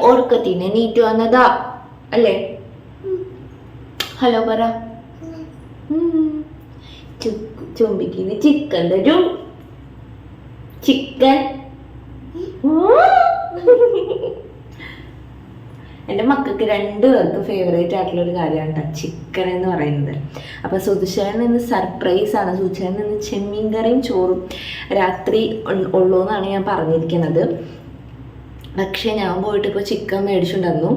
ഓർക്കത്തിന് NEET വന്നതാ. അല്ലേ? Hello പറ. ചുംബിക്കുന്ന ചിക്കൻ തരും. ചിക്കൻ. എന്റെ മക്കൾക്ക് രണ്ടു പേർക്ക് ഫേവറേറ്റ് ആയിട്ടുള്ള ഒരു കാര്യമാണ് കേട്ടോ ചിക്കൻ എന്ന് പറയുന്നത്. അപ്പോൾ സുധിശേഖരൻ നിന്ന് സർപ്രൈസ് ആണ്. സുധിശേഖരൻ നിന്ന് ചെമ്മീൻ കറിയും ചോറും രാത്രി ഉള്ളൂ എന്നാണ് ഞാൻ പറഞ്ഞിരിക്കുന്നത്. പക്ഷേ ഞാൻ പോയിട്ട് ഇപ്പോൾ ചിക്കൻ മേടിച്ചുകൊണ്ടുവന്നു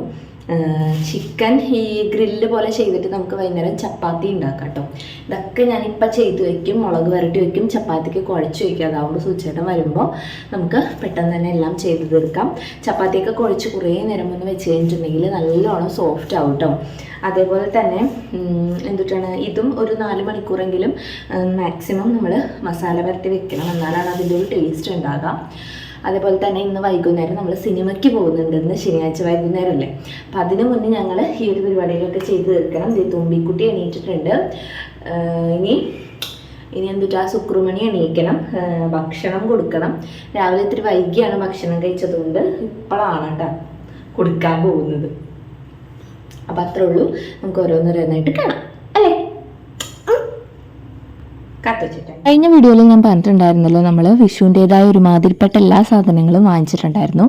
ചിക്കൻ ഈ ഗ്രില്ല് പോലെ ചെയ്തിട്ട് നമുക്ക് വൈകുന്നേരം ചപ്പാത്തി ഉണ്ടാക്കാം കേട്ടോ ഇതൊക്കെ ഞാനിപ്പോൾ ചെയ്ത് വെക്കും മുളക് വരട്ടി വെക്കും ചപ്പാത്തിക്ക് കുഴച്ച് വയ്ക്കും അതാവുമ്പോൾ സൂചേട്ടൻ വരുമ്പോൾ നമുക്ക് പെട്ടെന്ന് തന്നെ എല്ലാം ചെയ്ത് തീർക്കാം. ചപ്പാത്തിയൊക്കെ കുഴച്ച് കുറേ നേരം മുന്നേ വെച്ച് കഴിഞ്ഞിട്ടുണ്ടെങ്കിൽ നല്ലോണം സോഫ്റ്റ് ആവും കേട്ടോ അതേപോലെ തന്നെ എന്തുട്ടാണ് ഇതും ഒരു നാല് മണിക്കൂറെങ്കിലും മാക്സിമം നമ്മൾ മസാല വരട്ടി വെക്കണം. എന്നാലാണ് അതിന്റെ ഒരു ടേസ്റ്റ് ഉണ്ടാകുക അതേപോലെ തന്നെ ഇന്ന് വൈകുന്നേരം നമ്മൾ സിനിമയ്ക്ക് പോകുന്നുണ്ട്. ഇന്ന് ശനിയാഴ്ച വൈകുന്നേരം അല്ലേ അപ്പം അതിന് മുന്നേ ഞങ്ങൾ ഈ ഒരു പരിപാടികളൊക്കെ ചെയ്ത് തീർക്കണം. ഇത് തുമ്പിക്കുട്ടി എണീറ്റിട്ടുണ്ട്. ഇനി ഇനി ഇനി ആ ശുക്രമണി എണീക്കണം. ഭക്ഷണം കൊടുക്കണം. രാവിലെ ഇത്തിരി വൈകിയാണ് ഭക്ഷണം കഴിച്ചതുകൊണ്ട് ഇപ്പോഴാണ് കേട്ടോ കൊടുക്കാൻ പോകുന്നത്. അപ്പം അത്രേ ഉള്ളൂ. നമുക്ക് ഓരോന്നോരോന്നായിട്ട് കാണാം. കഴിഞ്ഞ വീഡിയോയിൽ ഞാൻ പറഞ്ഞിട്ടുണ്ടായിരുന്നല്ലോ നമ്മൾ വിഷുവിന്റെതായ ഒരുമാതിരിപ്പെട്ട എല്ലാ സാധനങ്ങളും വാങ്ങിച്ചിട്ടുണ്ടായിരുന്നു.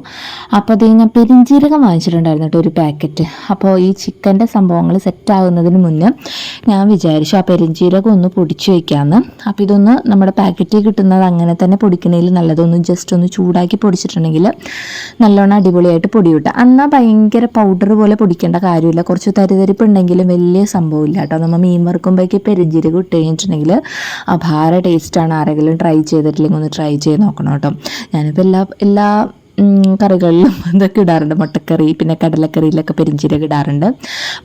അപ്പോൾ അത് ഞാൻ പെരിഞ്ചീരകം വാങ്ങിച്ചിട്ടുണ്ടായിരുന്നു കേട്ടോ ഒരു പാക്കറ്റ്. അപ്പോൾ ഈ ചിക്കന്റെ സംഭവങ്ങൾ സെറ്റ് ആകുന്നതിന് മുന്നേ ഞാൻ വിചാരിച്ചു ആ പെരിഞ്ചീരകം ഒന്ന് പൊടിച്ചു വയ്ക്കാമെന്ന് അപ്പോൾ ഇതൊന്ന് നമ്മുടെ പാക്കറ്റിൽ കിട്ടുന്നത് അങ്ങനെ തന്നെ പൊടിക്കണേൽ നല്ലതൊന്ന് ജസ്റ്റ് ഒന്ന് ചൂടാക്കി പൊടിച്ചിട്ടുണ്ടെങ്കിൽ നല്ലോണം അടിപൊളിയായിട്ട് പൊടി കിട്ടുക എന്നാൽ ഭയങ്കര പൗഡർ പോലെ പൊടിക്കേണ്ട കാര്യമില്ല. കുറച്ച് തരിതരിപ്പ് ഉണ്ടെങ്കിലും വലിയ സംഭവമില്ല കേട്ടോ. നമ്മൾ മീൻ വറുക്കുമ്പോഴേക്ക് പെരിഞ്ചീരകം ഇട്ട് കഴിഞ്ഞിട്ടുണ്ടെങ്കിൽ അപാര ടേസ്റ്റാണ് ആരെങ്കിലും ട്രൈ ചെയ്തിട്ടില്ലെങ്കിൽ ഒന്ന് ട്രൈ ചെയ്ത് നോക്കണം കേട്ടോ. ഞാനിപ്പോൾ എല്ലാ എല്ലാ കറികളിലും ഇതൊക്കെ ഇടാറുണ്ട്. മുട്ടക്കറി പിന്നെ കടലക്കറിയിലൊക്കെ പെരിഞ്ചീരക ഇടാറുണ്ട്.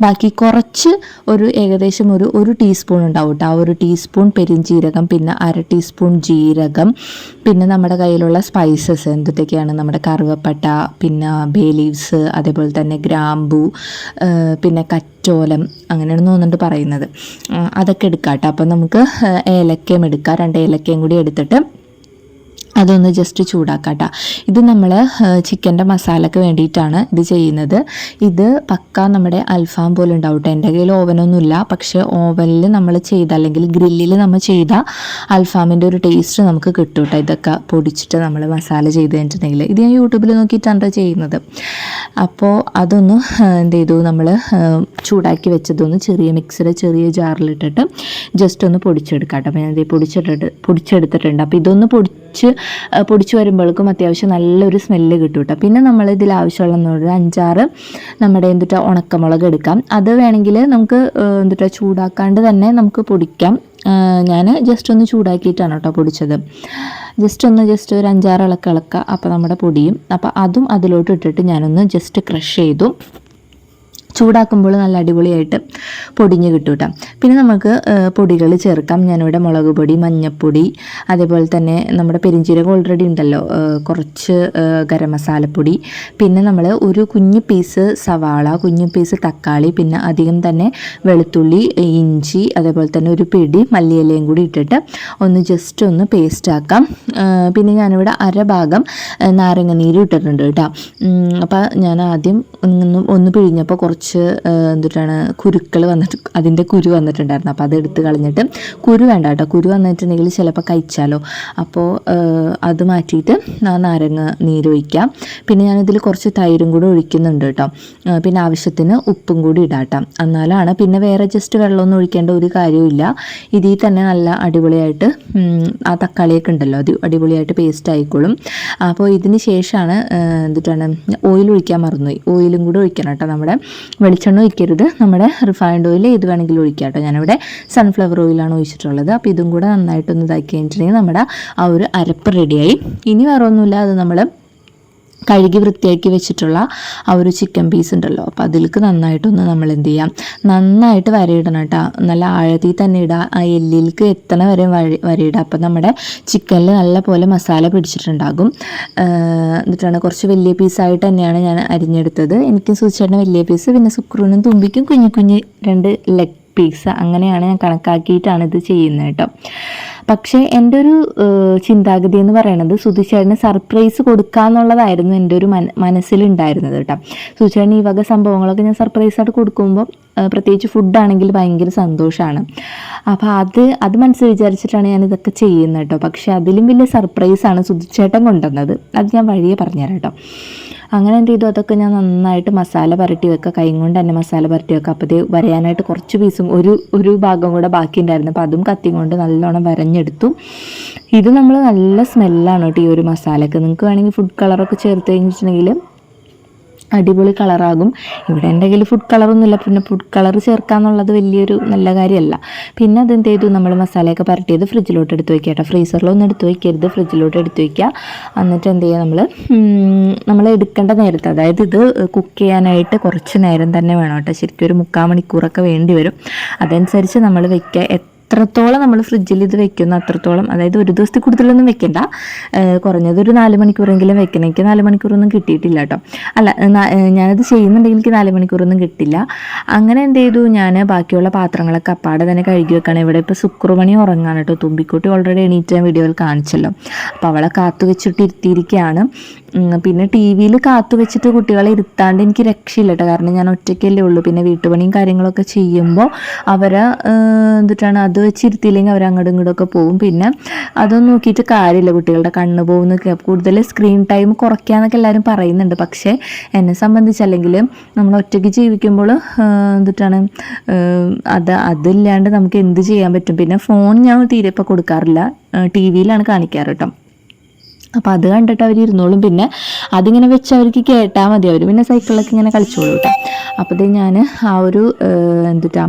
ബാക്കി കുറച്ച് ഒരു ഏകദേശം ഒരു ഒരു ടീസ്പൂൺ ഉണ്ടാവും കേട്ടോ ആ ഒരു ടീസ്പൂൺ പെരിഞ്ചീരകം പിന്നെ അര ടീസ്പൂൺ ജീരകം പിന്നെ നമ്മുടെ കയ്യിലുള്ള സ്പൈസസ് എന്തൊക്കെയാണ്? നമ്മുടെ കറുവപ്പട്ട പിന്നെ ബേ ലീവ്സ് അതേപോലെ തന്നെ ഗ്രാമ്പു പിന്നെ കറ്റോലം അങ്ങനെയാണ് തോന്നുന്നുണ്ട് പറയുന്നത്. അതൊക്കെ എടുക്കാം കേട്ടോ അപ്പം നമുക്ക് ഏലക്കയും എടുക്കാം. രണ്ട് ഏലക്കയും കൂടി എടുത്തിട്ട് അതൊന്ന് ജസ്റ്റ് ചൂടാക്കാട്ട. ഇത് നമ്മൾ ചിക്കന്റെ മസാലയ്ക്ക് വേണ്ടിയിട്ടാണ് ഇത് ചെയ്യുന്നത്. ഇത് പക്ക നമ്മുടെ അൽഫാം പോലെ ഉണ്ടാവും കേട്ടോ എന്റെ കയ്യിൽ ഓവനൊന്നുമില്ല. പക്ഷേ ഓവനിൽ നമ്മൾ ചെയ്ത അല്ലെങ്കിൽ ഗ്രില്ലിൽ നമ്മൾ ചെയ്ത അൽഫാമിന്റെ ഒരു ടേസ്റ്റ് നമുക്ക് കിട്ടും കേട്ടോ ഇതൊക്കെ പൊടിച്ചിട്ട് നമ്മൾ മസാല ചെയ്ത് കഴിഞ്ഞിട്ടുണ്ടെങ്കിൽ ഇത് ഞാൻ യൂട്യൂബിൽ നോക്കിയിട്ടാണ് ചെയ്യുന്നത്. അപ്പോൾ അതൊന്ന് എന്ത് ചെയ്തു? നമ്മൾ ചൂടാക്കി വെച്ചതൊന്ന് ചെറിയ മിക്സിയുടെ ചെറിയ ജാറിലിട്ടിട്ട് ജസ്റ്റ് ഒന്ന് പൊടിച്ചെടുക്കാം കേട്ടോ അപ്പോൾ ഞാൻ പൊടിച്ചിട്ട് പൊടിച്ചെടുത്തിട്ടുണ്ട്. അപ്പോൾ ഇതൊന്ന് പൊടിച്ച് പൊടിച്ച് വരുമ്പോഴേക്കും അത്യാവശ്യം നല്ലൊരു സ്മെല്ല് കിട്ടും കേട്ടോ. പിന്നെ നമ്മൾ ഇതിൽ ആവശ്യമുള്ള പറഞ്ഞാൽ അഞ്ചാറ് നമ്മുടെ എന്തുട്ടാ ഉണക്കമുളക് എടുക്കാം. അത് വേണമെങ്കിൽ നമുക്ക് എന്തുട്ടാ ചൂടാക്കാണ്ട് തന്നെ നമുക്ക് പൊടിക്കാം. ഞാൻ ജസ്റ്റ് ഒന്ന് ചൂടാക്കിയിട്ടാണ് കേട്ടോ പൊടിച്ചത്. ജസ്റ്റ് ഒന്ന് ജസ്റ്റ് ഒരു അഞ്ചാറ് ഇളക്കിളക്കുക അപ്പോൾ നമ്മുടെ പൊടിയും. അപ്പോൾ അതും അതിലോട്ട് ഇട്ടിട്ട് ഞാനൊന്ന് ജസ്റ്റ് ക്രഷ് ചെയ്തു. ചൂടാക്കുമ്പോൾ നല്ല അടിപൊളിയായിട്ട് പൊടിഞ്ഞ് കിട്ടും കേട്ടോ പിന്നെ നമുക്ക് പൊടികൾ ചേർക്കാം. ഞാനിവിടെ മുളക് പൊടി മഞ്ഞൾപ്പൊടി അതേപോലെ തന്നെ നമ്മുടെ പെരിഞ്ചീരകം ഓൾറെഡി ഉണ്ടല്ലോ. കുറച്ച് ഗരം മസാലപ്പൊടി. പിന്നെ നമ്മൾ ഒരു കുഞ്ഞ് പീസ് സവാള കുഞ്ഞു പീസ് തക്കാളി പിന്നെ അധികം തന്നെ വെളുത്തുള്ളി ഇഞ്ചി അതേപോലെ തന്നെ ഒരു പിടി മല്ലിയിലയും കൂടി ഇട്ടിട്ട് ഒന്ന് ജസ്റ്റ് ഒന്ന് പേസ്റ്റ് ആക്കാം. പിന്നെ ഞാനിവിടെ അര ഭാഗം നാരങ്ങ നീര് ഇട്ടിട്ടുണ്ട് കേട്ടോ. അപ്പോൾ ഞാൻ ആദ്യം ഒന്ന് പിഴിഞ്ഞപ്പോൾ കുറച്ച് ആ, എന്തിട്ടാണ് കുരുക്കൾ വന്നിട്ട് അതിന്റെ കുരു വന്നിട്ടുണ്ടായിരുന്നു. അപ്പോൾ അത് എടുത്ത് കളഞ്ഞിട്ട് കുരു വേണ്ട കേട്ടോ. കുരു വന്നിട്ടുണ്ടെങ്കിൽ ചിലപ്പോൾ കഴിച്ചാലോ. അപ്പോൾ അത് മാറ്റിയിട്ട് നാരങ്ങ നീരൊഴിക്കാം പിന്നെ ഞാനിതിൽ കുറച്ച് തൈരും കൂടി ഒഴിക്കുന്നുണ്ട് കേട്ടോ. പിന്നെ ആവശ്യത്തിന് ഉപ്പും കൂടി ഇടാം കേട്ടോ. എന്നാലാണ് പിന്നെ വേറെ ജസ്റ്റ് വെള്ളമൊന്നും ഒഴിക്കേണ്ട ഒരു കാര്യവുമില്ല. ഇതിൽ തന്നെ നല്ല അടിപൊളിയായിട്ട് ആ തക്കാളിയൊക്കെ ഉണ്ടല്ലോ അത് അടിപൊളിയായിട്ട് പേസ്റ്റ് ആയിക്കോളും. അപ്പോൾ ഇതിന് ശേഷമാണ് എന്തിട്ടാണ് ഓയിൽ ഒഴിക്കാൻ മറന്നുപോയി. ഓയിലും കൂടി ഒഴിക്കണം കേട്ടോ നമ്മുടെ വെളിച്ചെണ്ണ ഒഴിക്കരുത്. നമ്മുടെ റിഫൈൻഡ് ഓയിൽ ഏത് വേണമെങ്കിലും ഒഴിക്കാം കേട്ടോ. ഞാനിവിടെ സൺഫ്ലവർ ഓയിലാണ് ഒഴിച്ചിട്ടുള്ളത്. അപ്പോൾ ഇതും കൂടെ നന്നായിട്ടൊന്ന് ഇതാക്കി കഴിഞ്ഞിട്ടുണ്ടെങ്കിൽ നമ്മുടെ ആ ഒരു അരപ്പ് റെഡിയായി ഇനി വേറെ ഒന്നുമില്ല അത് നമ്മൾ കഴുകി വൃത്തിയാക്കി വെച്ചിട്ടുള്ള ആ ഒരു ചിക്കൻ പീസ് ഉണ്ടല്ലോ. അപ്പോൾ അതിലേക്ക് നന്നായിട്ടൊന്ന് നമ്മൾ എന്ത് ചെയ്യാം? നന്നായിട്ട് വരയിടണം കേട്ടോ. നല്ല ആഴത്തിൽ തന്നെ ഇടുക ആ എല്ലിലേക്ക് എത്തണ വരെ വഴി വരയിടുക അപ്പോൾ നമ്മുടെ ചിക്കനിൽ നല്ല പോലെ മസാല പിടിച്ചിട്ടുണ്ടാകും. എന്നിട്ടാണ് കുറച്ച് വലിയ പീസായിട്ട് തന്നെയാണ് ഞാൻ അരിഞ്ഞെടുത്തത്. എനിക്ക് സൂചിച്ചിട്ട് വലിയ പീസ് പിന്നെ സുക്രൂനും തുമ്പിക്കും കുഞ്ഞു കുഞ്ഞ് രണ്ട് ലെഗ് പീസ് അങ്ങനെയാണ് ഞാൻ കണക്കാക്കിയിട്ടാണ് ഇത് ചെയ്യുന്നത് കേട്ടോ. പക്ഷേ എന്റെ ഒരു ചിന്താഗതി എന്ന് പറയുന്നത് സുധിച്ചേട്ടന് സർപ്രൈസ് കൊടുക്കാന്നുള്ളതായിരുന്നു എന്റെ ഒരു മന മനസ്സിലുണ്ടായിരുന്നത് കേട്ടോ. സുധിച്ചേട്ടന് ഈ വക സംഭവങ്ങളൊക്കെ ഞാൻ സർപ്രൈസ് ആയിട്ട് കൊടുക്കുമ്പോൾ പ്രത്യേകിച്ച് ഫുഡാണെങ്കിൽ ഭയങ്കര സന്തോഷമാണ് അപ്പോൾ അത് അത് മനസ്സിൽ വിചാരിച്ചിട്ടാണ് ഞാൻ ഇതൊക്കെ ചെയ്യുന്നത് കേട്ടോ. പക്ഷേ അതിലും വലിയ സർപ്രൈസാണ് സുധിച്ചേട്ടൻ കൊണ്ടുവന്നത്. അത് ഞാൻ വഴിയെ പറഞ്ഞുതരാം കേട്ടോ. അങ്ങനെ എന്ത് ചെയ്തു? അതൊക്കെ ഞാൻ നന്നായിട്ട് മസാല പുരട്ടി വെക്കുക. കൈ കൊണ്ട് തന്നെ മസാല പുരട്ടി വെക്കുക. അപ്പോൾ ഇത് വരയാനായിട്ട് കുറച്ച് പീസും ഒരു ഒരു ഭാഗം കൂടെ ബാക്കി ഉണ്ടായിരുന്നു അപ്പോൾ അതും കത്തി കൊണ്ട് നല്ലോണം വരഞ്ഞെടുത്തു. ഇത് നമ്മൾ നല്ല സ്മെല്ലാണ് കേട്ടോ ഈ ഒരു മസാലയ്ക്ക്. നിങ്ങൾക്ക് വേണമെങ്കിൽ ഫുഡ് കളറൊക്കെ ചേർത്ത് കഴിഞ്ഞിട്ടുണ്ടെങ്കിൽ അടിപൊളി കളറാകും. ഇവിടെ കയ്യിൽ ഫുഡ് കളറൊന്നുമില്ല പിന്നെ ഫുഡ് കളർ ചേർക്കാന്നുള്ളത് വലിയൊരു നല്ല കാര്യമല്ല. പിന്നെ അതെന്ത് ചെയ്തു? നമ്മൾ മസാലയൊക്കെ പരട്ടിയത് ഫ്രിഡ്ജിലോട്ട് എടുത്ത് വയ്ക്കുക കേട്ടോ. ഫ്രീസറിലൊന്നും എടുത്ത് വയ്ക്കരുത്. ഫ്രിഡ്ജിലോട്ട് എടുത്ത് വയ്ക്കുക. എന്നിട്ട് എന്ത് ചെയ്യുക നമ്മൾ നമ്മൾ എടുക്കേണ്ട നേരത്ത് അതായത് ഇത് കുക്ക് ചെയ്യാനായിട്ട് കുറച്ച് നേരം തന്നെ വേണം കേട്ടോ. ശരിക്കും ഒരു മുക്കാൽ മണിക്കൂറൊക്കെ വേണ്ടി വരും. അതനുസരിച്ച് നമ്മൾ വെക്കുക എത്രത്തോളം നമ്മൾ ഫ്രിഡ്ജിൽ ഇത് വെക്കുന്നു അത്രത്തോളം അതായത് ഒരു ദിവസത്തിൽ കൂടുതലൊന്നും വെക്കണ്ട. കുറഞ്ഞത് ഒരു നാല് മണിക്കൂറെങ്കിലും വെക്കണം. എനിക്ക് നാല് മണിക്കൂറൊന്നും കിട്ടിയിട്ടില്ല കേട്ടോ. അല്ല ഞാനത് ചെയ്യുന്നുണ്ടെങ്കിൽ എനിക്ക് നാല് മണിക്കൂറൊന്നും കിട്ടില്ല. അങ്ങനെ എന്ത് ചെയ്തു? ഞാൻ ബാക്കിയുള്ള പാത്രങ്ങളൊക്കെ അപ്പാടെ തന്നെ കഴുകി വെക്കണം. ഇവിടെ ഇപ്പോൾ ശുക്രമണി ഉറങ്ങാണ് കേട്ടോ. തുമ്പിക്കുട്ടി ഓൾറെഡി എണീറ്റ് വീഡിയോയിൽ കാണിച്ചല്ലോ. അപ്പോൾ അവളെ കാത്തു വെച്ചിട്ട് ഇരുത്തിയിരിക്കുകയാണ് പിന്നെ ടി വിയിൽ കാത്തു വെച്ചിട്ട് കുട്ടികളെ ഇരുത്താണ്ട് എനിക്ക് രക്ഷയില്ല കേട്ടോ കാരണം ഞാൻ ഒറ്റയ്ക്കല്ലേ ഉള്ളൂ. പിന്നെ വീട്ടുപണിയും കാര്യങ്ങളൊക്കെ ചെയ്യുമ്പോൾ അവരെ എന്തിട്ടാണ് അത് വെച്ചിരുത്തിയില്ലെങ്കിൽ അവർ അങ്ങോട്ടും ഇങ്ങോട്ടും ഒക്കെ പോകും. പിന്നെ അതൊന്നും നോക്കിയിട്ട് കാര്യമില്ല. കുട്ടികളുടെ കണ്ണ് പോകുന്നൊക്കെ. കൂടുതൽ സ്ക്രീൻ ടൈം കുറയ്ക്കാന്നൊക്കെ എല്ലാവരും പറയുന്നുണ്ട്. പക്ഷേ എന്നെ സംബന്ധിച്ചല്ലെങ്കിൽ നമ്മൾ ഒറ്റയ്ക്ക് ജീവിക്കുമ്പോൾ എന്തിട്ടാണ് അത് അതില്ലാണ്ട് നമുക്ക് എന്ത് ചെയ്യാൻ പറ്റും? പിന്നെ ഫോൺ ഞാൻ തീരെ ഇപ്പോൾ കൊടുക്കാറില്ല. ടി വിയിലാണ് കാണിക്കാറ് കേട്ടോ. അപ്പോൾ അത് കണ്ടിട്ട് അവർ ഇരുന്നോളും. പിന്നെ അതിങ്ങനെ വെച്ച് അവർക്ക് കേട്ടാൽ മതി. അവർ പിന്നെ സൈക്കിളിലൊക്കെ ഇങ്ങനെ കളിച്ചോളൂ കേട്ടോ അപ്പോൾ ഇത് ഞാൻ ആ ഒരു എന്തുട്ടാ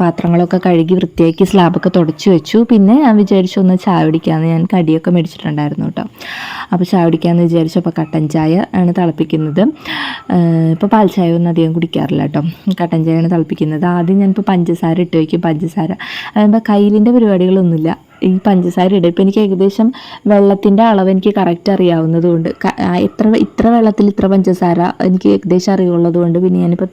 പാത്രങ്ങളൊക്കെ കഴുകി വൃത്തിയാക്കി സ്ലാബൊക്കെ തുടച്ച് വെച്ചു. പിന്നെ ഞാൻ വിചാരിച്ചു ഒന്ന് ചായ ഞാൻ കടിയൊക്കെ മേടിച്ചിട്ടുണ്ടായിരുന്നു കേട്ടോ അപ്പോൾ ചായ വിചാരിച്ചു. അപ്പോൾ കട്ടൻ ചായ ആണ് തിളപ്പിക്കുന്നത്. ഇപ്പോൾ പാൽ ചായ ഒന്നും അധികം കുടിക്കാറില്ല കേട്ടോ കട്ടൻ ചായയാണ് തിളപ്പിക്കുന്നത്. ആദ്യം ഞാനിപ്പോൾ പഞ്ചസാര ഇട്ട് വയ്ക്കും പഞ്ചസാര അതാകുമ്പോൾ കയ്യിലിന്റെ പരിപാടികളൊന്നുമില്ല. ഈ പഞ്ചസാര ഇടും ഇപ്പം എനിക്ക് ഏകദേശം വെള്ളത്തിന്റെ അളവ് എനിക്ക് കറക്റ്റ് അറിയാവുന്നതുകൊണ്ട് കൊണ്ട്. എത്ര ഇത്ര വെള്ളത്തിൽ ഇത്ര പഞ്ചസാര എനിക്ക് ഏകദേശം അറിയുള്ളത് കൊണ്ട് പിന്നെ ഞാനിപ്പോൾ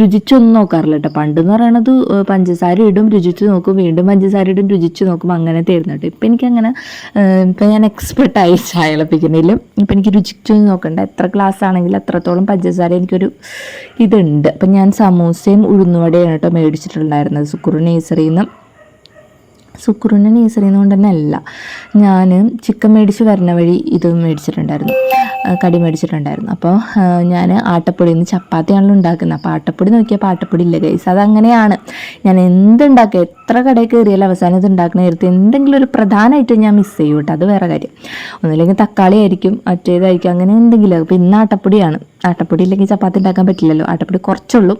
രുചിച്ചൊന്നും നോക്കാറില്ല കേട്ടോ പണ്ടെന്ന് പറയണത് പഞ്ചസാര ഇടും രുചിച്ച് നോക്കും വീണ്ടും പഞ്ചസാര ഇടും രുചിച്ച് നോക്കും അങ്ങനെ തരുന്നു കേട്ടോ ഇപ്പം എനിക്കങ്ങനെ ഇപ്പം ഞാൻ എക്സ്പെർട്ടായി ചായ ഇളപ്പിക്കുന്നതിലും ഇപ്പം എനിക്ക് രുചിച്ചൊന്നും നോക്കണ്ട. എത്ര ഗ്ലാസ് ആണെങ്കിലും അത്രത്തോളം പഞ്ചസാര എനിക്കൊരു ഇതുണ്ട്. അപ്പം ഞാൻ സമൂസയും ഉഴുന്നുവടയാണ് കേട്ടോ മേടിച്ചിട്ടുണ്ടായിരുന്നത്. സുക്കുറു നേഴ്സറിയിൽ നിന്ന്. സുക്രുവിന്റെ നേഴ്സറിയിൽ ചെയ്യുന്നതുകൊണ്ട് തന്നെ അല്ല ഞാൻ ചിക്കൻ മേടിച്ച് വരുന്ന വഴി ഇത് മേടിച്ചിട്ടുണ്ടായിരുന്നു. കടി മേടിച്ചിട്ടുണ്ടായിരുന്നു. അപ്പോൾ ഞാൻ ആട്ടപ്പൊടിയിൽ നിന്ന് ചപ്പാത്തിയാണല്ലോ ഉണ്ടാക്കുന്നത്. അപ്പോൾ ആട്ടപ്പൊടി നോക്കിയപ്പോൾ ആട്ടപ്പൊടി ഇല്ല ഗൈസ് അതങ്ങനെയാണ്. ഞാൻ എന്തുണ്ടാക്കുക എത്ര കടയിൽ കയറിയാലും അവസാനം ഇത് ഉണ്ടാക്കുന്ന നേരത്തെ എന്തെങ്കിലും ഒരു പ്രധാനമായിട്ട് ഞാൻ മിസ് ചെയ്യും കേട്ടോ. അത് വേറെ കാര്യം. ഒന്നുമില്ലെങ്കിൽ തക്കാളി ആയിരിക്കും മറ്റേതായിരിക്കും അങ്ങനെ എന്തെങ്കിലും. അപ്പോൾ ഇന്ന് ആട്ടപ്പൊടിയാണ്. ആട്ടപ്പൊടി ഇല്ലെങ്കിൽ ചപ്പാത്തി ഉണ്ടാക്കാൻ പറ്റില്ലല്ലോ. ആട്ടപ്പൊടി കുറച്ചുള്ളൂ.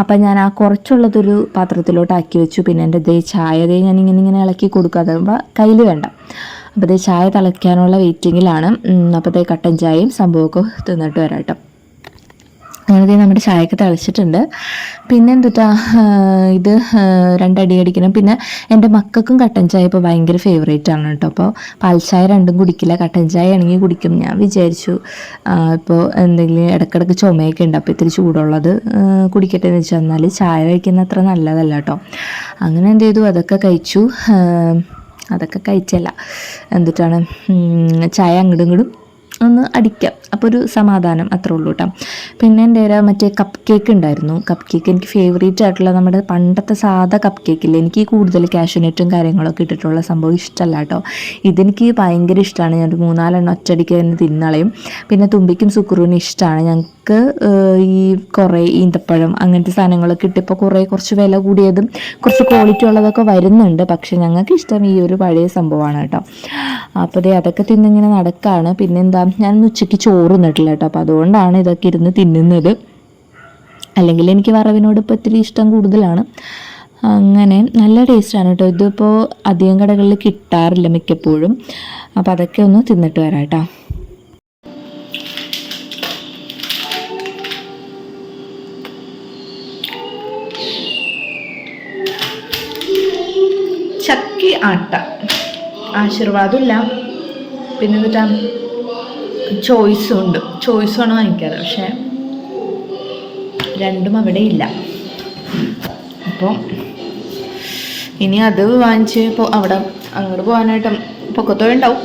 അപ്പം ഞാൻ ആ കുറച്ചുള്ളതൊരു പാത്രത്തിലോട്ട് ആക്കി വെച്ചു. പിന്നെ എന്റെ ദേ ചായ ഞാൻ ഇങ്ങനെ ഇങ്ങനെ ഇളക്കി കൊടുക്കുക അതാകുമ്പോൾ കയ്യിൽ വേണ്ട. അപ്പോൾ ദേ ചായ തിളയ്ക്കാനുള്ള വെയിറ്റിങ്ങിലാണ് അപ്പോൾ ദേ കട്ടൻ ചായയും സംഭവമൊക്കെ തിന്നിട്ട് വരാം കേട്ടോ. ദേ നമ്മുടെ ചായയൊക്കെ തിളച്ചിട്ടുണ്ട്. പിന്നെ എന്തുട്ടാ ഇത് രണ്ടടി അടിക്കണം. പിന്നെ എന്റെ മക്കൾക്കും കട്ടൻ ചായ ഇപ്പോൾ ഭയങ്കര ഫേവറേറ്റ് ആണ് കേട്ടോ. അപ്പോൾ പാൽച്ചായ ചായ രണ്ടും കുടിക്കില്ല. കട്ടൻ ചായ ആണെങ്കിൽ കുടിക്കും. ഞാൻ വിചാരിച്ചു ഇപ്പോൾ എന്തെങ്കിലും ഇടക്കിടക്ക് ചുമയൊക്കെ ഉണ്ട്. അപ്പോൾ ഇത്തിരി ചൂടുള്ളത് കുടിക്കട്ടെ എന്ന് വെച്ചാൽ എന്നാൽ ചായ കഴിക്കുന്ന അത്ര നല്ലതല്ല കേട്ടോ. അങ്ങനെ എന്ത് ചെയ്തു? അതൊക്കെ കഴിച്ചു. അതൊക്കെ കഴിച്ചല്ല. എന്തിട്ടാണ് ചായ അങ്ങോട്ടും ഇങ്ങോട്ടും ഒന്ന് അടിക്കാം. അപ്പോൾ ഒരു സമാധാനം അത്രേ ഉള്ളൂ കേട്ടോ പിന്നെ എന്റെ ഒരു മറ്റേ കപ്പ് കേക്ക് ഉണ്ടായിരുന്നു. കപ്പ് കേക്ക് എനിക്ക് ഫേവറേറ്റ് ആയിട്ടുള്ള നമ്മുടെ പണ്ടത്തെ സാധാ കപ്പ് കേക്കില്ലേ എനിക്ക് കൂടുതൽ കാഷ്യൂനറ്റും കാര്യങ്ങളൊക്കെ ഇട്ടിട്ടുള്ള സംഭവം ഇഷ്ടമല്ല കേട്ടോ ഇതെനിക്ക് ഭയങ്കര ഇഷ്ടമാണ് ഞാൻ മൂന്നാലെണ്ണം ഒറ്റയടിക്ക് തന്നെ തിന്നളയും. പിന്നെ തുമ്പിക്കും സുക്കുറുവിനും ഇഷ്ടമാണ് ഞങ്ങൾക്ക് ഈ കുറേ ഈന്തപ്പഴം അങ്ങനത്തെ സാധനങ്ങളൊക്കെ ഇട്ടിപ്പോൾ കുറേ കുറച്ച് വില കൂടിയതും കുറച്ച് ക്വാളിറ്റി ഉള്ളതൊക്കെ വരുന്നുണ്ട്. പക്ഷെ ഞങ്ങൾക്ക് ഇഷ്ടം ഈ ഒരു പഴയ സംഭവമാണ് കേട്ടോ. അപ്പോൾ ദേ അതൊക്കെ തിന്നിങ്ങനെ നടക്കാണ്. പിന്നെന്താ ഞാൻ ഉച്ചയ്ക്ക് ചോറ് നിട്ടില്ല കേട്ടോ. അപ്പോൾ അതുകൊണ്ടാണ് ഇതൊക്കെ ഇരുന്ന് തിന്നുന്നത്. അല്ലെങ്കിൽ എനിക്ക് വറവിനോട് ഇപ്പോൾ ഇത്തിരി ഇഷ്ടം കൂടുതലാണ്. അങ്ങനെ നല്ല ടേസ്റ്റാണ് കേട്ടോ. ഇതിപ്പോൾ അധികം കടകളിൽ കിട്ടാറില്ല മിക്കപ്പോഴും. അപ്പോൾ അതൊക്കെ ഒന്ന് തിന്നിട്ട് വരാം കേട്ടോ. ആട്ട. ആശീർവാദമില്ല. പിന്നെ എന്നിട്ടാ ചോയ്സും ഉണ്ട് ചോയ്സുമാണ് വാങ്ങിക്കാറ്. പക്ഷേ രണ്ടും അവിടെ ഇല്ല അപ്പോൾ ഇനി അത് വാങ്ങിച്ച് ഇപ്പോൾ അവിടെ അങ്ങോട്ട് പോകാനായിട്ട് പൊക്കത്തോടെ ഉണ്ടാവും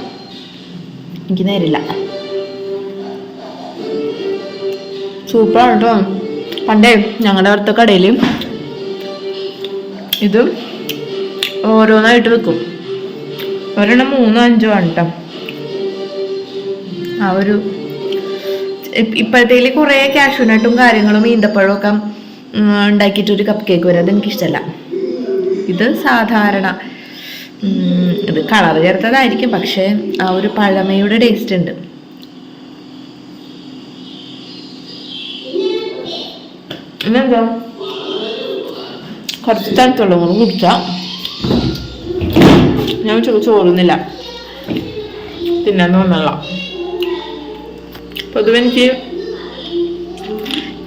എനിക്ക് നേരില്ല. സൂപ്പറാണ് കേട്ടോ പണ്ടേ ഞങ്ങളുടെ അടുത്ത കടയിൽ ഇത് ഓരോന്നായിട്ട് വെക്കും. ഒരെണ്ണം മൂന്നോ അഞ്ചോ ആണ് കേട്ടോ ആ ഒരു ഇപ്പോഴത്തേൽ കുറേ കാഷ്യൂനട്ടും കാര്യങ്ങളും ഈന്തപ്പഴവും ഒക്കെ ഉണ്ടാക്കിയിട്ട് ഒരു കപ്പ് കേക്ക് വരും അതെനിക്ക് ഇഷ്ടമല്ല ഇത് സാധാരണ ഇത് കളർ ചേർത്തതായിരിക്കും പക്ഷേ ആ ഒരു പഴമയുടെ ടേസ്റ്റ് ഉണ്ട്. പിന്നെന്താ? കുറച്ച് തണുത്തുള്ള കൂടെ കുടിച്ച ഞാൻ ചോറുന്നില്ല തിന്നാൻ തോന്നല്ല പൊതുവെ എനിക്ക്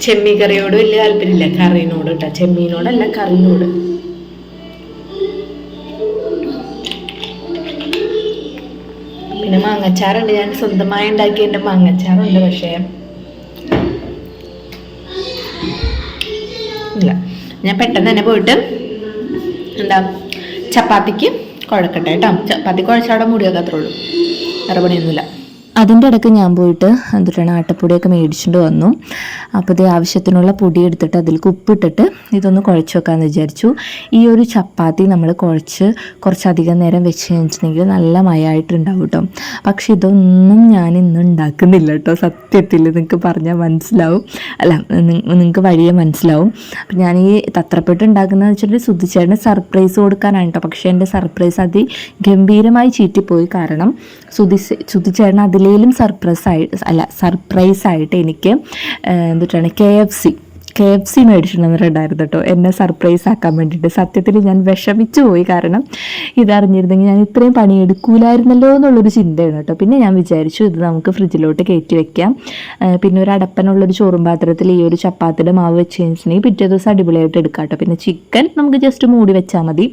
ചെമ്മീൻ കറിയോട് വലിയ താല്പര്യമില്ല. കറീനോട് കേട്ടോ. ചെമ്മീനോടല്ല കറീനോട്. പിന്നെ മാങ്ങച്ചാറുണ്ട്. ഞാൻ സ്വന്തമായി ഉണ്ടാക്കിയ എന്റെ മാങ്ങച്ചാറുണ്ട് പക്ഷേ ഇല്ല. ഞാൻ പെട്ടെന്ന് തന്നെ പോയിട്ട് എന്താ ചപ്പാത്തിക്ക് കുഴക്കട്ടെ കേട്ടോ. ചപ്പാത്തി വെക്കാത്രേ ഉള്ളൂ. വേറെ പണിയൊന്നുമില്ല. അതിന്റെ ഇടയ്ക്ക് ഞാൻ പോയിട്ട് എന്തിട്ടാണ് ആട്ടപ്പൊടിയൊക്കെ മേടിച്ചിട്ട് വന്നു. അപ്പോൾ ഇത് ആവശ്യത്തിനുള്ള പൊടി എടുത്തിട്ട് അതിലേക്ക് ഉപ്പിട്ടിട്ട് ഇതൊന്ന് കുഴച്ച് വെക്കാമെന്ന് വിചാരിച്ചു. ഈ ഒരു ചപ്പാത്തി നമ്മൾ കുഴച്ച് കുറച്ചധികം നേരം വെച്ച് കഴിഞ്ഞിട്ടുണ്ടെങ്കിൽ നല്ല മയമായിട്ടുണ്ടാവും കേട്ടോ. പക്ഷേ ഇതൊന്നും ഞാൻ ഇന്ന് ഉണ്ടാക്കുന്നില്ല കേട്ടോ. സത്യത്തിൽ നിങ്ങൾക്ക് പറഞ്ഞാൽ മനസ്സിലാവും. അല്ല നിങ്ങൾക്ക് വഴിയെ മനസ്സിലാവും. അപ്പം ഞാൻ ഈ തത്രപ്പെട്ട് ഉണ്ടാക്കുന്നതെന്ന് വെച്ചിട്ട് സുധിച്ചേട്ടന് സർപ്രൈസ് കൊടുക്കാനാണ് കേട്ടോ. പക്ഷേ എന്റെ സർപ്രൈസ് അതി ഗംഭീരമായി ചീറ്റിപ്പോയി കാരണം സുധി സുധിച്ചേട്ടൻ അതിലേലും സർപ്രൈസ് ആയി അല്ല സർപ്രൈസ് ആയിട്ട് എനിക്ക് എന്തിട്ടാണ് K F C K F C മേടിച്ചിട്ടുണ്ടായിരുന്നു കേട്ടോ. എന്നെ സർപ്രൈസ് ആക്കാൻ വേണ്ടിയിട്ട്. സത്യത്തിൽ ഞാൻ വിഷമിച്ചു പോയി. കാരണം ഇതറിഞ്ഞിരുന്നെങ്കിൽ ഞാൻ ഇത്രയും പണിയെടുക്കൂലായിരുന്നല്ലോ എന്നുള്ളൊരു ചിന്തയാണ് കേട്ടോ. പിന്നെ ഞാൻ വിചാരിച്ചു ഇത് നമുക്ക് ഫ്രിഡ്ജിലോട്ട് കയറ്റി വെക്കാം. പിന്നെ ഒരു അടപ്പനുള്ളൊരു ചോറും പാത്രത്തിൽ ഈ ഒരു ചപ്പാത്തിയുടെ മാവ് വെച്ച് കഴിഞ്ഞിട്ടുണ്ടെങ്കിൽ പിറ്റേ ദിവസം അടിപൊളിയായിട്ട് എടുക്കാം കേട്ടോ. പിന്നെ ചിക്കൻ നമുക്ക് ജസ്റ്റ് മൂടി വെച്ചാൽ മതി.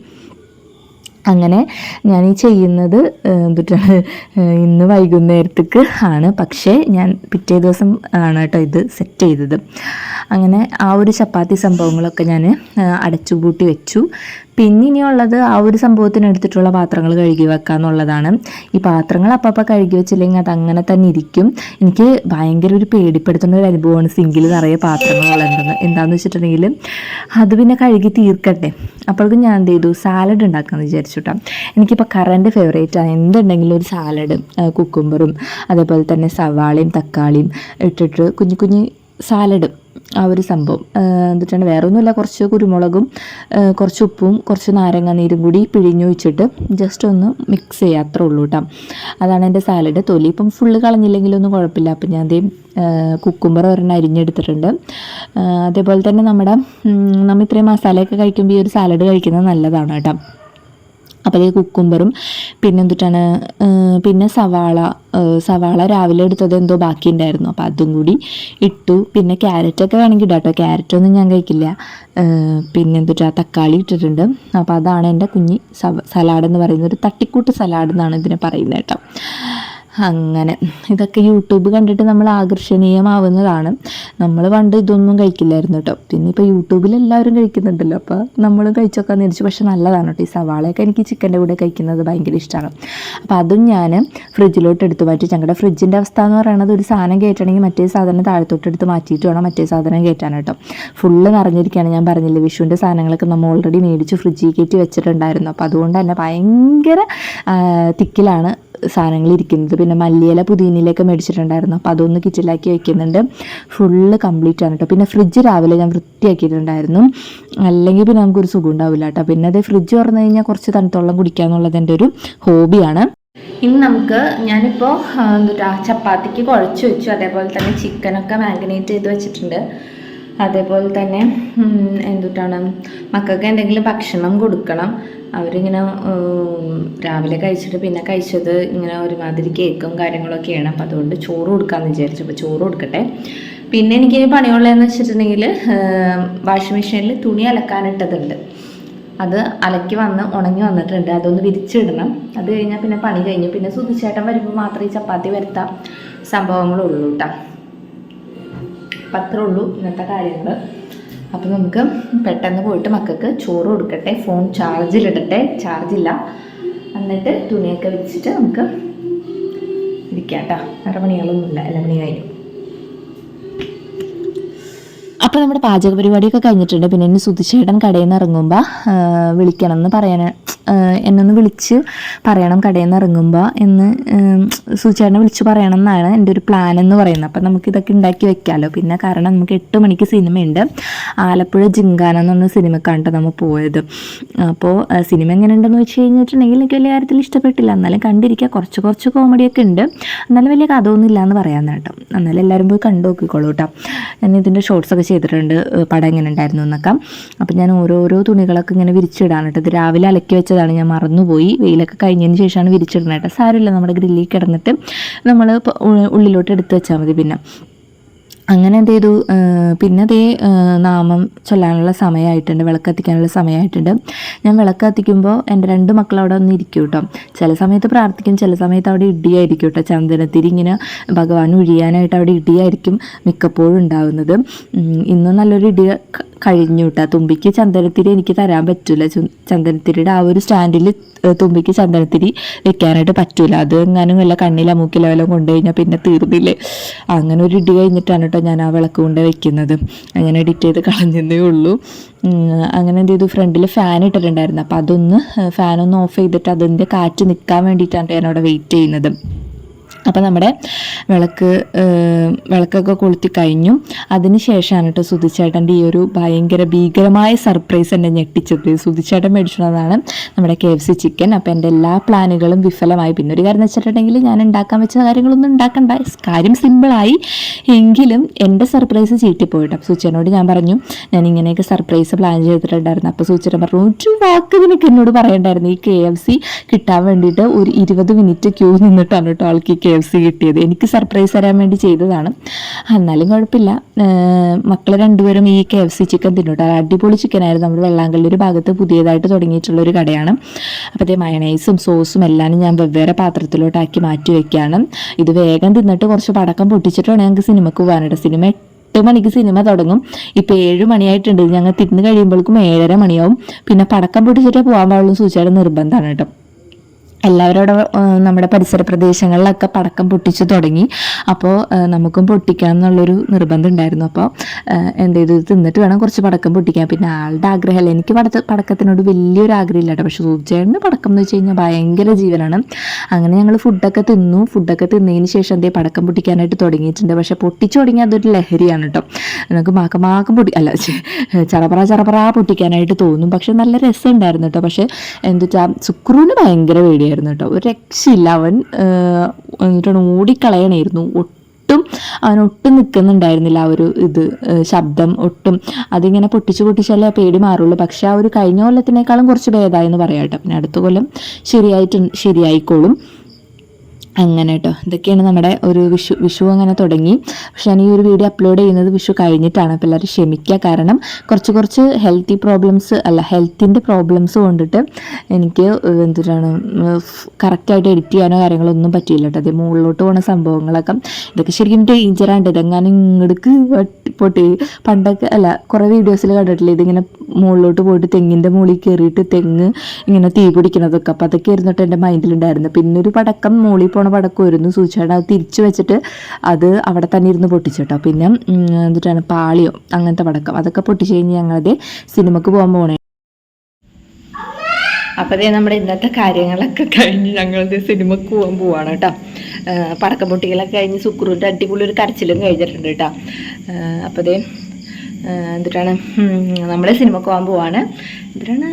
അങ്ങനെ ഞാൻ ഈ ചെയ്യുന്നത് എന്തുട്ടാണ് ഇന്ന് വൈകുന്നേരത്തേക്ക് ആണ്. പക്ഷേ ഞാൻ പിറ്റേ ദിവസം ആണ് കേട്ടോ ഇത് സെറ്റ് ചെയ്തത്. അങ്ങനെ ആ ഒരു ചപ്പാത്തി സംഭവങ്ങളൊക്കെ ഞാൻ അടച്ചുപൂട്ടി വെച്ചു. പിന്നെ ഇനിയുള്ളത് ആ ഒരു സംഭവത്തിന് എടുത്തിട്ടുള്ള പാത്രങ്ങൾ കഴുകി വെക്കുക എന്നുള്ളതാണ്. ഈ പാത്രങ്ങൾ അപ്പം കഴുകി വെച്ചില്ലെങ്കിൽ അത് അങ്ങനെ തന്നെ ഇരിക്കും. എനിക്ക് ഭയങ്കര ഒരു പേടിപ്പെടുത്തുന്ന ഒരു അനുഭവമാണ് സിങ്കിൽ നിറയെ പാത്രങ്ങളുള്ളതെന്ന് എന്താണെന്ന് വെച്ചിട്ടുണ്ടെങ്കിൽ അത് പിന്നെ കഴുകി തീർക്കട്ടെ. അപ്പോഴേക്കും ഞാൻ എന്ത് ചെയ്തു? സാലഡ് ഉണ്ടാക്കാമെന്ന് വിചാരിച്ചു കേട്ടോ എനിക്കിപ്പോൾ കറണ്ട് ഫേവറേറ്റ് ആണ്. എന്തുണ്ടെങ്കിലും ഒരു സാലഡ് കുക്കുംബറും അതേപോലെ തന്നെ സവാളയും തക്കാളിയും ഇട്ടിട്ട് കുഞ്ഞു കുഞ്ഞു സാലഡ് ആ ഒരു സംഭവം. എന്നിട്ടാണ് വേറെ ഒന്നുമില്ല കുറച്ച് കുരുമുളകും കുറച്ച് ഉപ്പും കുറച്ച് നാരങ്ങ നീരും കൂടി പിഴിഞ്ഞു വെച്ചിട്ട് ജസ്റ്റ് ഒന്ന് മിക്സ് ചെയ്യുക അത്രേ ഉള്ളൂ കേട്ടോ അതാണ് എന്റെ സാലഡ്. തൊലി ഇപ്പം ഫുള്ള് കളഞ്ഞില്ലെങ്കിലൊന്നും കുഴപ്പമില്ല. അപ്പം ഞാൻ അതേ കുക്കുംബർ ഒരെണ്ണം അരിഞ്ഞെടുത്തിട്ടുണ്ട്. അതേപോലെ തന്നെ നമ്മുടെ നമ്മൾ ഇത്രയും മസാലയൊക്കെ കഴിക്കുമ്പോൾ ഈ ഒരു സാലഡ് കഴിക്കുന്നത് നല്ലതാണ് കേട്ടോ അപ്പോൾ ഈ കുക്കുംബറും പിന്നെ എന്തിട്ടാണ് പിന്നെ സവാള സവാള രാവിലെ എടുത്തത് എന്തോ ബാക്കി ഉണ്ടായിരുന്നു അപ്പോൾ അതും കൂടി ഇട്ടു. പിന്നെ ക്യാരറ്റൊക്കെ വേണമെങ്കിൽ ഇടാം കേട്ടോ. ക്യാരറ്റൊന്നും ഞാൻ കഴിക്കില്ല. പിന്നെ എന്തിട്ടാ തക്കാളി ഇട്ടിട്ടുണ്ട്. അപ്പോൾ അതാണ് എന്റെ കുഞ്ഞി സലാഡ് എന്ന് പറയുന്നത്. ഒരു തട്ടിക്കൂട്ട് സലാഡ് എന്നാണ് ഇതിനെ പറയുന്നത് കേട്ടോ. അങ്ങനെ. ഇതൊക്കെ യൂട്യൂബ് കണ്ടിട്ട് നമ്മൾ ആകർഷണീയമാവുന്നതാണ്. നമ്മൾ പണ്ട് ഇതൊന്നും കഴിക്കില്ലായിരുന്നു കേട്ടോ പിന്നെ ഇപ്പോൾ യൂട്യൂബിൽ എല്ലാവരും കഴിക്കുന്നുണ്ടല്ലോ. അപ്പോൾ നമ്മൾ കഴിച്ചൊക്കെ വിചാരിച്ചു പക്ഷെ നല്ലതാണ് കേട്ടോ ഈ സവാളയൊക്കെ എനിക്ക് ചിക്കന്റെ കൂടെ കഴിക്കുന്നത് ഭയങ്കര ഇഷ്ടമാണ് അപ്പോൾ അതും ഞാൻ ഫ്രിഡ്ജിലോട്ട് എടുത്ത് മാറ്റി. ഞങ്ങളുടെ ഫ്രിഡ്ജിന്റെ അവസ്ഥ എന്ന് പറയുന്നത് ഒരു സാധനം കയറ്റണമെങ്കിൽ മറ്റേ സാധനം താഴത്തോട്ട് എടുത്ത് മാറ്റിയിട്ട് വേണം മറ്റേ സാധനം കയറ്റാൻ കേട്ടോ ഫുള്ള് നിറഞ്ഞിരിക്കുകയാണ് ഞാൻ പറഞ്ഞില്ലേ. വിഷുവിന്റെ സാധനങ്ങളൊക്കെ നമ്മൾ ഓൾറെഡി മേടിച്ച് ഫ്രിഡ്ജിൽ കയറ്റി വെച്ചിട്ടുണ്ടായിരുന്നു. അപ്പോൾ അതുകൊണ്ട് തന്നെ ഭയങ്കര തിക്കിലാണ് സാധനങ്ങൾ ഇരിക്കുന്നത്. പിന്നെ മല്ലിയില പുതിയനിലൊക്കെ മേടിച്ചിട്ടുണ്ടായിരുന്നു. അപ്പോൾ അതൊന്ന് കിച്ചണിലാക്കി വയ്ക്കുന്നുണ്ട് ഫുള്ള് കംപ്ലീറ്റ് ആണ് കേട്ടോ പിന്നെ ഫ്രിഡ്ജ് രാവിലെ ഞാൻ വൃത്തിയാക്കിയിട്ടുണ്ടായിരുന്നു. അല്ലെങ്കിൽ പിന്നെ നമുക്കൊരു സുഖം ഉണ്ടാവില്ല കേട്ടോ പിന്നെ അത് ഫ്രിഡ്ജ് തുറന്നു കഴിഞ്ഞാൽ കുറച്ച് തണുത്തോളം കുടിക്കുക എന്നുള്ളത് എന്റെ ഒരു ഹോബിയാണ് ഇനി നമുക്ക് ഞാനിപ്പോൾ എന്താ ചപ്പാത്തിക്ക് കുഴച്ച് വെച്ചു. അതേപോലെ തന്നെ ചിക്കനൊക്കെ മാഗ്നേറ്റ് ചെയ്ത് വെച്ചിട്ടുണ്ട്. അതേപോലെ തന്നെ എന്തുട്ടാണ് മക്കൾക്ക് എന്തെങ്കിലും ഭക്ഷണം കൊടുക്കണം. അവരിങ്ങനെ രാവിലെ കഴിച്ചിട്ട് പിന്നെ കഴിച്ചത് ഇങ്ങനെ ഒരുമാതിരി കേക്കും കാര്യങ്ങളൊക്കെയാണ്. അപ്പം അതുകൊണ്ട് ചോറ് കൊടുക്കാമെന്ന് വിചാരിച്ചു. അപ്പോൾ ചോറ് കൊടുക്കട്ടെ. പിന്നെ എനിക്ക് പണിയുള്ളതെന്ന് വെച്ചിട്ടുണ്ടെങ്കിൽ വാഷിംഗ് മെഷീനിൽ തുണി അലക്കാനിട്ടതുണ്ട്. അത് അലക്കി വന്ന് ഉണങ്ങി വന്നിട്ടുണ്ട്. അതൊന്ന് വിരിച്ചിടണം. അത് കഴിഞ്ഞാൽ പിന്നെ പണി കഴിഞ്ഞു. പിന്നെ സുധിച്ചേട്ടൻ വരുമ്പോൾ മാത്രമേ ചപ്പാത്തി വരുത്താം സംഭവങ്ങളുള്ളൂ കേട്ടോ അപ്പം അത്രേ ഉള്ളൂ ഇന്നത്തെ കാര്യങ്ങൾ അപ്പോൾ നമുക്ക് പെട്ടെന്ന് പോയിട്ട് മക്കൾക്ക് ചോറ് കൊടുക്കട്ടെ ഫോൺ ചാർജിലിടട്ടെ ചാർജില്ല എന്നിട്ട് തുണിയൊക്കെ വെച്ചിട്ട് നമുക്ക് ഇരിക്കാം കേട്ടോ അരമണികളൊന്നുമില്ല എല്ലാ പണി കഴിഞ്ഞു. അപ്പോൾ നമ്മുടെ പാചക പരിപാടിയൊക്കെ കഴിഞ്ഞിട്ടുണ്ട്. പിന്നെ എന്നെ സുധിച്ചേട്ടൻ കടയിൽ നിന്ന് ഇറങ്ങുമ്പോൾ വിളിക്കണം എന്ന് പറയാൻ എന്നൊന്ന് വിളിച്ച് പറയണം കടയിൽ നിന്ന് ഇറങ്ങുമ്പോൾ എന്ന് സുധിച്ചേട്ടനെ വിളിച്ച് പറയണം എന്നാണ് എന്റെ ഒരു പ്ലാൻ എന്ന് പറയുന്നത്. അപ്പം നമുക്കിതൊക്കെ ഉണ്ടാക്കി വെക്കാമല്ലോ പിന്നെ കാരണം നമുക്ക് എട്ട് മണിക്ക് സിനിമയുണ്ട്. ആലപ്പുഴ ജിങ്കാന എന്ന് പറഞ്ഞ സിനിമക്കാണ് നമ്മൾ പോയത്. അപ്പോൾ സിനിമ എങ്ങനെ ഉണ്ടെന്ന് വെച്ച് കഴിഞ്ഞിട്ടുണ്ടെങ്കിൽ എനിക്ക് വലിയ കാര്യത്തിൽ ഇഷ്ടപ്പെട്ടില്ല. എന്നാലും കണ്ടിരിക്കുക കുറച്ച് കുറച്ച് കോമഡിയൊക്കെ ഉണ്ട്. എന്നാലും വലിയ കഥയൊന്നും ഇല്ല എന്ന് പറയാമെന്നാട്ടോ എന്നാലും എല്ലാവരും പോയി കണ്ടു നോക്കിക്കോളൂ കേട്ടോ. ഞാൻ ഇതിന്റെ ഷോർട്സ് ഒക്കെ ചെയ്തിട്ടുണ്ട്. പടം എങ്ങനെ ഉണ്ടായിരുന്നു എന്നൊക്കെ. അപ്പം ഞാൻ ഓരോരോ തുണികളൊക്കെ ഇങ്ങനെ വിരിച്ചിടാണ് കേട്ടോ. രാവിലെ അലക്കി വെച്ചതാണ്. ഞാൻ മറന്നുപോയി. വെയിലൊക്കെ കഴിഞ്ഞതിന് ശേഷമാണ് വിരിച്ചിടുന്നത് കേട്ടോ. സാരമില്ല. നമ്മുടെ ഗ്രില്ലിൽ കിടന്നിട്ട് നമ്മൾ ഉള്ളിലോട്ട് എടുത്ത് വെച്ചാൽ മതി പിന്നെ. അങ്ങനെ എന്ത് ചെയ്തു? പിന്നെ അതേ നാമം ചൊല്ലാനുള്ള സമയമായിട്ടുണ്ട് വിളക്ക് കത്തിക്കാനുള്ള സമയമായിട്ടുണ്ട്. ഞാൻ വിളക്ക് കത്തിക്കുമ്പോൾ എന്റെ രണ്ട് മക്കൾ അവിടെ ഒന്ന് ഇരിക്കും കേട്ടോ. ചില സമയത്ത് പ്രാർത്ഥിക്കും ചില സമയത്ത് അവിടെ ഇടിയായിരിക്കും കേട്ടോ ചന്ദനത്തിരി ഇങ്ങനെ ഭഗവാൻ ഒഴിയാനായിട്ട് അവിടെ ഇടിയായിരിക്കും മിക്കപ്പോഴും ഉണ്ടാവുന്നത്. ഇന്നും നല്ലൊരു ഇടി കഴിഞ്ഞു കേട്ടോ. തുമ്പിക്ക് ചന്ദനത്തിരി എനിക്ക് തരാൻ പറ്റില്ല ചന്ദനത്തിരിയുടെ ആ ഒരു സ്റ്റാൻഡിൽ തുമ്പിക്ക് ചന്ദനത്തിരി വെക്കാനായിട്ട് പറ്റൂല. അത് എങ്ങാനും വല്ല കണ്ണിലെ മൂക്കിലെ വല്ലതും കൊണ്ടു കഴിഞ്ഞാൽ പിന്നെ തീർന്നില്ലേ. അങ്ങനെ ഒരു ഇടി കഴിഞ്ഞിട്ടാണ് കേട്ടോ ഞാൻ ആ വിളക്ക് കൊണ്ട് വെക്കുന്നത്. അങ്ങനെ എഡിറ്റ് ചെയ്ത് കളഞ്ഞതേ ഉള്ളൂ. അങ്ങനെ എന്ത് ചെയ്തു? ഫ്രണ്ടിൽ ഫാൻ ഇട്ടിട്ടുണ്ടായിരുന്നു. അപ്പോൾ അതൊന്ന് ഫാനൊന്ന് ഓഫ് ചെയ്തിട്ട് അതിന്റെ കാറ്റ് നിൽക്കാൻ വേണ്ടിയിട്ടാണ് ഞാൻ അവിടെ വെയിറ്റ് ചെയ്യുന്നത്. അപ്പോൾ നമ്മുടെ വിളക്ക് വിളക്കൊക്കെ കൊളുത്തി കഴിഞ്ഞു. അതിന് ശേഷമാണ് കേട്ടോ സുധിച്ചേട്ടന്റെ ഈ ഒരു ഭയങ്കര ഭീകരമായ സർപ്രൈസ് എന്നെ ഞെട്ടിച്ചത്. സുധിച്ചേട്ടൻ മേടിച്ചതാണ് നമ്മുടെ കെ എഫ് സി ചിക്കൻ. അപ്പോൾ എന്റെ എല്ലാ പ്ലാനുകളും വിഫലമായി. പിന്നെ ഒരു കാര്യം വെച്ചിട്ടുണ്ടെങ്കിൽ ഞാൻ ഉണ്ടാക്കാൻ വെച്ച കാര്യങ്ങളൊന്നും ഉണ്ടാക്കണ്ട. കാര്യം സിമ്പിളായി എങ്കിലും എന്റെ സർപ്രൈസ് ചീറ്റിപ്പോയിട്ട്. അപ്പോൾ സുച്ചേനോട് ഞാൻ പറഞ്ഞു ഞാൻ ഇങ്ങനെയൊക്കെ സർപ്രൈസ് പ്ലാൻ ചെയ്തിട്ടുണ്ടായിരുന്നു. അപ്പോൾ സുച്ചേട്ടൻ പറഞ്ഞു ഒരു വാക്ക് നിനക്ക് എന്നോട് പറയണ്ടായിരുന്നു. ഈ കെ എഫ് സി കിട്ടാൻ വേണ്ടിയിട്ട് ഒരു ഇരുപത് മിനിറ്റ് ക്യൂ നിന്നിട്ടാണ് കേട്ടോ ആൾക്ക് ഈ കെ എഫ് സി കിട്ടിയത്. എനിക്ക് സർപ്രൈസ് തരാൻ വേണ്ടി ചെയ്തതാണ്. എന്നാലും കുഴപ്പമില്ല. മക്കൾ രണ്ടുപേരും ഈ കെ എഫ് സി ചിക്കൻ തിന്നോട്ടോ അടിപൊളി ചിക്കനായിരുന്നു നമ്മുടെ വെള്ളാങ്കല്ലൂർ ഭാഗത്ത് പുതിയതായിട്ട് തുടങ്ങിയിട്ടുള്ള ഒരു കടയാണ്. അപ്പോൾ അതേ മയണൈസും സോസും എല്ലാം ഞാൻ വെവ്വേറെ പാത്രത്തിലോട്ടാക്കി മാറ്റി വെക്കുകയാണ് ഇത് വേഗം തിന്നിട്ട് കുറച്ച് പടക്കം പൊട്ടിച്ചിട്ടാണ് ഞങ്ങൾക്ക് സിനിമക്ക് പോകാനായിട്ട് സിനിമ എട്ട് മണിക്ക് സിനിമ തുടങ്ങും. ഇപ്പം ഏഴ് മണിയായിട്ടുണ്ട്. ഞങ്ങൾ തിന്ന് കഴിയുമ്പോഴേക്കും ഏഴര മണിയാവും. പിന്നെ പടക്കം പൊട്ടിച്ചിട്ടേ പോകാൻ പാടുള്ളൂ സൂചിയുടെ നിർബന്ധമാണ് കേട്ടോ. എല്ലാവരോടും നമ്മുടെ പരിസര പ്രദേശങ്ങളിലൊക്കെ പടക്കം പൊട്ടിച്ചു തുടങ്ങി. അപ്പോൾ നമുക്കും പൊട്ടിക്കാം എന്നുള്ളൊരു നിർബന്ധം ഉണ്ടായിരുന്നു. അപ്പോൾ എന്ത് ചെയ്തു? തിന്നിട്ട് വേണം കുറച്ച് പടക്കം പൊട്ടിക്കാൻ. പിന്നെ ആളുടെ ആഗ്രഹമല്ല? എനിക്ക് പടക്ക പടക്കത്തിനോട് വലിയൊരു ആഗ്രഹമില്ല കേട്ടോ പക്ഷേ സൂചേട്ടന് പടക്കം എന്ന് വെച്ച് കഴിഞ്ഞാൽ ഭയങ്കര ജീവനാണ്. അങ്ങനെ ഞങ്ങൾ ഫുഡൊക്കെ തിന്നു. ഫുഡൊക്കെ തിന്നതിന് ശേഷം എന്തേ പടക്കം പൊട്ടിക്കാനായിട്ട് തുടങ്ങിയിട്ടുണ്ട്. പക്ഷേ പൊട്ടിച്ചു തുടങ്ങി അതൊരു ലഹരിയാണ് കേട്ടോ. നമുക്ക് മാക്കം പൊട്ടി അല്ല ചറപറ ചറപറ പൊട്ടിക്കാനായിട്ട് തോന്നും. പക്ഷെ നല്ല രസമുണ്ടായിരുന്നു കേട്ടോ. പക്ഷെ എന്താ വെച്ചാൽ സുക്രൂന് ഭയങ്കര പേടിയായിരുന്നു കേട്ടോ. ഒരു രക്ഷയില്ല. അവൻ എന്നിട്ടാണ് ഓടിക്കളയണായിരുന്നു. ഒട്ടും അവൻ ഒട്ടും നിൽക്കുന്നുണ്ടായിരുന്നില്ല ആ ഒരു ഇത് ശബ്ദം ഒട്ടും. അതിങ്ങനെ പൊട്ടിച്ച് പൊട്ടിച്ചാലേ ആ പേടി മാറുള്ളൂ. പക്ഷെ ആ ഒരു കഴിഞ്ഞ കൊല്ലത്തിനേക്കാളും കുറച്ച് ഭേദമായി എന്ന് പറയാം കേട്ടോ. പിന്നെ അടുത്ത കൊല്ലം ശരിയായിട്ട് ശരിയായിക്കോളും. അങ്ങനെ കേട്ടോ ഇതൊക്കെയാണ് നമ്മുടെ ഒരു വിഷു വിഷു അങ്ങനെ തുടങ്ങി. പക്ഷെ ഞാൻ ഈ ഒരു വീഡിയോ അപ്ലോഡ് ചെയ്യുന്നത് വിഷു കഴിഞ്ഞിട്ടാണ്. അപ്പോൾ എല്ലാവരും ക്ഷമിക്കുക. കാരണം കുറച്ച് കുറച്ച് ഹെൽത്തി പ്രോബ്ലംസ് അല്ല ഹെൽത്തിന്റെ പ്രോബ്ലംസ് കൊണ്ടിട്ട് എനിക്ക് എന്തിനാണ് കറക്റ്റായിട്ട് എഡിറ്റ് ചെയ്യാനോ കാര്യങ്ങളോ ഒന്നും പറ്റിയില്ല കേട്ടോ അതേ മുകളിലോട്ട് പോകുന്ന സംഭവങ്ങളൊക്കെ. ഇതൊക്കെ ശരിക്കും ഡേഞ്ചറാണ് ഇതെങ്ങാനും ഇങ്ങോട്ട് പൊട്ടി പണ്ടൊക്കെ അല്ല കുറേ വീഡിയോസിൽ കണ്ടിട്ടില്ല? ഇതിങ്ങനെ മുകളിലോട്ട് പോയിട്ട് തെങ്ങിന്റെ മുകളിൽ കയറിയിട്ട് തെങ്ങ് ഇങ്ങനെ തീ പിടിക്കണതൊക്കെ. അപ്പോൾ അതൊക്കെ ആയിരുന്നു എന്റെ മൈൻഡിലുണ്ടായിരുന്നു പിന്നെ ഒരു പടക്കം മുകളിൽ പോണ പടക്കമായിരുന്നു സൂചിച്ചാട് അത് തിരിച്ചു വെച്ചിട്ട് അത് അവിടെ തന്നെ ഇരുന്ന് പൊട്ടിച്ചിട്ടോ പിന്നെ എന്നിട്ടാണ് പാളിയോ അങ്ങനത്തെ പടക്കം അതൊക്കെ പൊട്ടിച്ചു കഴിഞ്ഞ് ഞങ്ങളത് സിനിമക്ക് പോകാൻ പോകണേ അപ്പോൾ ദേ നമ്മുടെ ഇന്നത്തെ കാര്യങ്ങളൊക്കെ കഴിഞ്ഞ് ഞങ്ങളിത് സിനിമക്ക് പോകാൻ പോവാണ് കേട്ടോ. പടക്കം പൊട്ടികളൊക്കെ കഴിഞ്ഞ് സുക്രൂന്റെ അടിപൊളി ഒരു കരച്ചിലും കഴിഞ്ഞിട്ടുണ്ട് കേട്ടോ. അപ്പോൾ ദേ എന്തിട്ടാണ് നമ്മൾ സിനിമക്ക് പോകാൻ പോവാണ്. എന്തിട്ടാണ്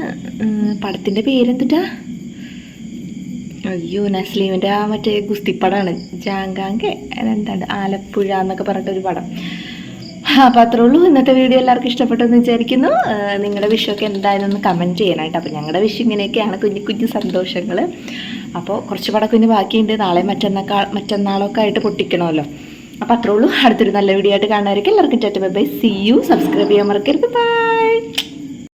പടത്തിന്റെ പേരെന്തിട്ടാ? അയ്യോ നസ്ലീമിന്റെ ആ മറ്റേ ഗുസ്തിപ്പടമാണ്. ജാങ്കാങ്കെ എന്താണ് ആലപ്പുഴ എന്നൊക്കെ പറഞ്ഞിട്ടൊരു പടം. അപ്പം അത്രേ ഉള്ളൂ. ഇന്നത്തെ വീഡിയോ എല്ലാവർക്കും ഇഷ്ടപ്പെട്ടെന്ന് വിചാരിക്കുന്നു. നിങ്ങളുടെ വിഷയമൊക്കെ എന്തായാലും ഒന്ന് കമന്റ് ചെയ്യാനായിട്ട്. അപ്പോൾ ഞങ്ങളുടെ വിഷയം ഇങ്ങനെയൊക്കെയാണ്. കുഞ്ഞു കുഞ്ഞു സന്തോഷങ്ങൾ അപ്പോൾ കുറച്ച് പടക്കുഞ്ഞ് ബാക്കിയുണ്ട്. നാളെ മറ്റന്നാൾ മറ്റന്നാളൊക്കെ ആയിട്ട് പൊട്ടിക്കണമല്ലോ. അപ്പോൾ അത്രേ ഉള്ളൂ. അടുത്തൊരു നല്ല വീഡിയോ ആയിട്ട് കാണാമായിരിക്കും എല്ലാവർക്കും ചേട്ടൻ ബൈ സി യു സബ്സ്ക്രൈബ് ചെയ്യാൻ മറക്കരുത്. ബൈ